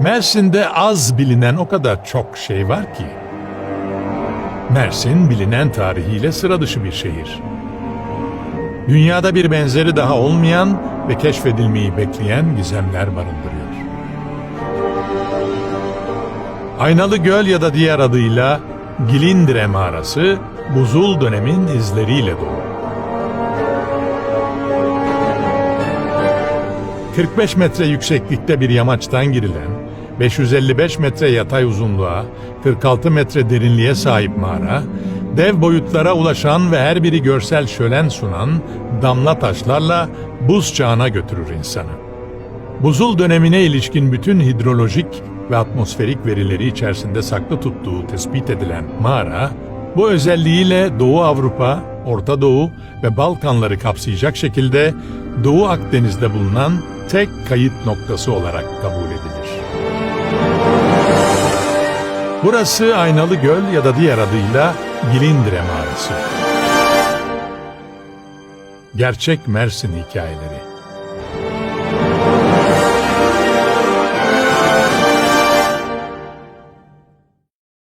Mersin'de az bilinen o kadar çok şey var ki. Mersin bilinen tarihiyle sıra dışı bir şehir. Dünyada bir benzeri daha olmayan ve keşfedilmeyi bekleyen gizemler barındırıyor. Aynalı Göl ya da diğer adıyla Gilindire Mağarası, buzul dönemin izleriyle dolu. 45 metre yükseklikte bir yamaçtan girilen, 555 metre yatay uzunluğa, 46 metre derinliğe sahip mağara, dev boyutlara ulaşan ve her biri görsel şölen sunan damla taşlarla buz çağına götürür insanı. Buzul dönemine ilişkin bütün hidrolojik ve atmosferik verileri içerisinde saklı tuttuğu tespit edilen mağara, bu özelliğiyle Doğu Avrupa, Orta Doğu ve Balkanları kapsayacak şekilde Doğu Akdeniz'de bulunan tek kayıt noktası olarak kabul edilir. Burası Aynalı Göl ya da diğer adıyla Gilindire Mağarası. Gerçek Mersin hikayeleri.